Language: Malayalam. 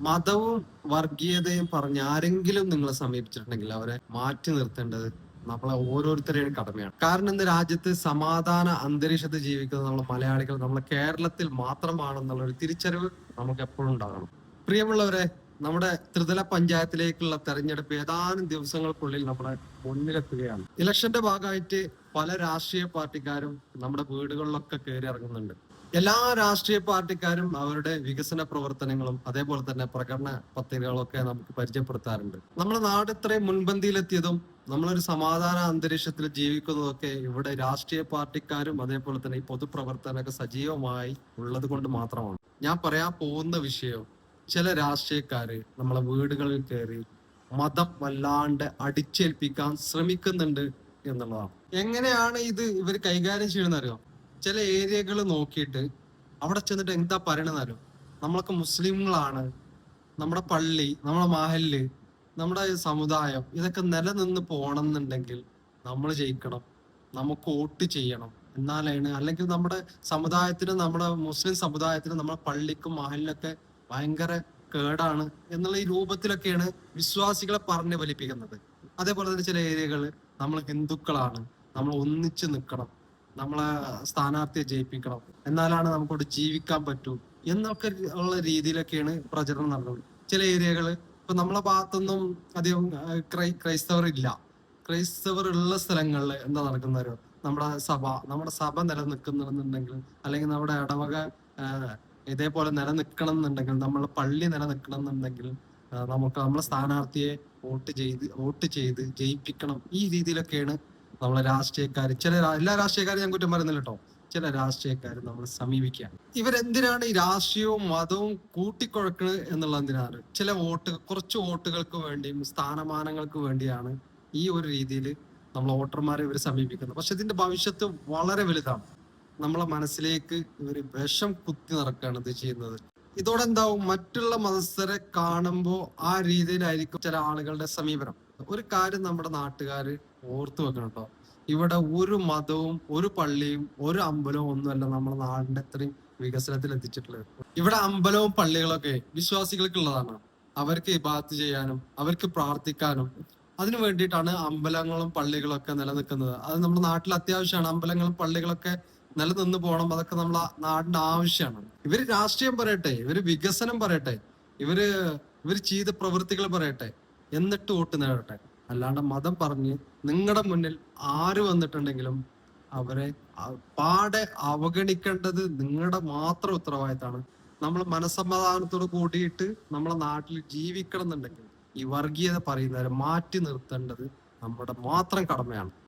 മതവും വർഗീയതയും പറഞ്ഞ് ആരെങ്കിലും നിങ്ങളെ സമീപിച്ചിട്ടുണ്ടെങ്കിൽ അവരെ മാറ്റി നിർത്തേണ്ടത് നമ്മളെ ഓരോരുത്തരുടെയും കടമയാണ്. കാരണം ഇന്ന് രാജ്യത്ത് സമാധാന അന്തരീക്ഷത്തിൽ ജീവിക്കുന്ന നമ്മളെ മലയാളികൾ നമ്മളെ കേരളത്തിൽ മാത്രമാണെന്നുള്ള ഒരു തിരിച്ചറിവ് നമുക്ക് എപ്പോഴും ഉണ്ടാകണം. പ്രിയമുള്ളവരെ നമ്മുടെ ത്രിതല പഞ്ചായത്തിലേക്കുള്ള തെരഞ്ഞെടുപ്പ് ഏതാനും ദിവസങ്ങൾക്കുള്ളിൽ നമ്മുടെ മുന്നിലെത്തുകയാണ്. ഇലക്ഷന്റെ ഭാഗമായിട്ട് പല രാഷ്ട്രീയ പാർട്ടിക്കാരും നമ്മുടെ വീടുകളിലൊക്കെ കയറി ഇറങ്ങുന്നുണ്ട്. എല്ലാ രാഷ്ട്രീയ പാർട്ടിക്കാരും അവരുടെ വികസന പ്രവർത്തനങ്ങളും അതേപോലെ തന്നെ പ്രകടന പത്രികകളൊക്കെ നമുക്ക് പരിചയപ്പെടുത്താറുണ്ട്. നമ്മുടെ നാട് ഇത്രയും മുൻപന്തിയിലെത്തിയതും നമ്മളൊരു സമാധാന അന്തരീക്ഷത്തിൽ ജീവിക്കുന്നതൊക്കെ ഇവിടെ രാഷ്ട്രീയ പാർട്ടിക്കാരും അതേപോലെ തന്നെ ഈ പൊതുപ്രവർത്തനമൊക്കെ സജീവമായി ഉള്ളത് കൊണ്ട് മാത്രമാണ്. ഞാൻ പറയാൻ പോകുന്ന വിഷയം ചില രാഷ്ട്രീയക്കാര് നമ്മളെ വീടുകളിൽ കയറി മതം വല്ലാണ്ട് അടിച്ചേൽപ്പിക്കാൻ ശ്രമിക്കുന്നുണ്ട് എന്നുള്ളതാണ്. എങ്ങനെയാണ് ഇത് ഇവർ കൈകാര്യം ചെയ്യുന്നത് അറിയോ ചില ഏരിയകൾ നോക്കിയിട്ട് അവിടെ ചെന്നിട്ട് എന്താ പറയണെന്ന് അറിയോ? നമ്മളൊക്കെ മുസ്ലിങ്ങളാണ്. നമ്മുടെ പള്ളി നമ്മുടെ മഹല്ല് നമ്മുടെ സമുദായം ഇതൊക്കെ നിലനിന്ന് പോകണം എന്നുണ്ടെങ്കിൽ നമ്മൾ ജയിക്കണം. നമുക്ക് വോട്ട് ചെയ്യണം. എന്നാലാണ് അല്ലെങ്കിൽ നമ്മുടെ സമുദായത്തിന് നമ്മുടെ മുസ്ലിം സമുദായത്തിന് നമ്മുടെ പള്ളിക്കും മഹലിനൊക്കെ ഭയങ്കര കേടാണ് എന്നുള്ള ഈ രൂപത്തിലൊക്കെയാണ് വിശ്വാസികളെ പറഞ്ഞു ഫലിപ്പിക്കുന്നത്. അതേപോലെ തന്നെ ചില ഏരിയകൾ നമ്മൾ ഹിന്ദുക്കളാണ്. നമ്മൾ ഒന്നിച്ച് നിൽക്കണം നമ്മളെ സ്ഥാനാർത്ഥിയെ ജയിപ്പിക്കണം. എന്നാലാണ് നമുക്കോട് ജീവിക്കാൻ പറ്റൂ എന്നൊക്കെ ഉള്ള രീതിയിലൊക്കെയാണ് പ്രചരണം നടന്നത്. ചില ഏരിയകൾ ഇപ്പൊ നമ്മളെ ഭാഗത്തൊന്നും അധികം ക്രൈ ക്രൈസ്തവർ ഇല്ല. ക്രൈസ്തവർ ഉള്ള സ്ഥലങ്ങളിൽ എന്താ നടക്കുന്നവരോ നമ്മുടെ സഭ നമ്മുടെ സഭ നിലനിൽക്കുന്നുണ്ടെങ്കിൽ അല്ലെങ്കിൽ നമ്മുടെ ഇടവക ഇതേപോലെ നിലനിൽക്കണം എന്നുണ്ടെങ്കിൽ നമ്മളെ പള്ളി നിലനിൽക്കണം എന്നുണ്ടെങ്കിൽ നമുക്ക് നമ്മളെ സ്ഥാനാർത്ഥിയെ വോട്ട് ചെയ്ത് വോട്ട് ചെയ്ത് ജയിപ്പിക്കണം. ഈ രീതിയിലൊക്കെയാണ് നമ്മളെ രാഷ്ട്രീയക്കാർ ചില എല്ലാ രാഷ്ട്രീയക്കാരും ഞാൻ കുറ്റം പറയുന്നില്ല കേട്ടോ. ചില രാഷ്ട്രീയക്കാർ നമ്മൾ സമീപിക്കുക ഇവരെന്തിനാണ് ഈ രാഷ്ട്രീയവും മതവും കൂട്ടിക്കുഴക്കുന്നത് എന്നുള്ള എന്തിനാണ്? ചില വോട്ട് കുറച്ച് വോട്ടുകൾക്ക് വേണ്ടിയും സ്ഥാനമാനങ്ങൾക്ക് വേണ്ടിയാണ് ഈ ഒരു രീതിയിൽ നമ്മൾ വോട്ടർമാരെ ഇവർ സമീപിക്കുന്നത്. പക്ഷെ ഇതിന്റെ ഭവിഷ്യത്ത് വളരെ വലുതാണ്. നമ്മളെ മനസ്സിലേക്ക് ഇവർ വിഷം കുത്തി നടക്കുകയാണ് ഇത് ചെയ്യുന്നത്. ഇതോടെ എന്താവും? മറ്റുള്ള മതസ്ഥരെ കാണുമ്പോൾ ആ രീതിയിലായിരിക്കും ചില ആളുകളുടെ സമീപനം. ഒരു കാര്യം നമ്മുടെ നാട്ടുകാർ ഓർത്തു വെക്കണം കേട്ടോ ഇവിടെ ഒരു മതവും ഒരു പള്ളിയും ഒരു അമ്പലവും ഒന്നുമല്ല നമ്മുടെ നാടിന്റെ അത്രയും വികസനത്തിൽ എത്തിച്ചിട്ടുള്ളത്. ഇവിടെ അമ്പലവും പള്ളികളൊക്കെ വിശ്വാസികൾക്കുള്ളതാണ്. അവർക്ക് ഇബാത്ത് ചെയ്യാനും അവർക്ക് പ്രാർത്ഥിക്കാനും. അതിനു വേണ്ടിയിട്ടാണ് അമ്പലങ്ങളും പള്ളികളൊക്കെ നിലനിൽക്കുന്നത്. അത് നമ്മുടെ നാട്ടിൽ അത്യാവശ്യമാണ്. അമ്പലങ്ങളും പള്ളികളൊക്കെ നിലനിന്ന് പോകണം. അതൊക്കെ നമ്മളെ നാടിന്റെ ആവശ്യമാണ്. ഇവർ രാഷ്ട്രീയം പറയട്ടെ ഇവർ വികസനം പറയട്ടെ ഇവർ ഇവർ ചെയ്ത പ്രവൃത്തികൾ പറയട്ടെ. എന്നിട്ട് വോട്ട് നേടട്ടെ. അല്ലാണ്ട് മതം പറഞ്ഞ് നിങ്ങളുടെ മുന്നിൽ ആര് വന്നിട്ടുണ്ടെങ്കിലും അവരെ പാടെ അവഗണിക്കേണ്ടത് നിങ്ങളുടെ മാത്രം ഉത്തരവാദിത്തമാണ്. നമ്മൾ മനസ്സമാധാനത്തോട് കൂടിയിട്ട് നമ്മളെ നാട്ടിൽ ജീവിക്കണം എന്നുണ്ടെങ്കിൽ ഈ വർഗീയത പറയുന്നവരെ മാറ്റി നിർത്തേണ്ടത് നമ്മുടെ മാത്രം കടമയാണ്.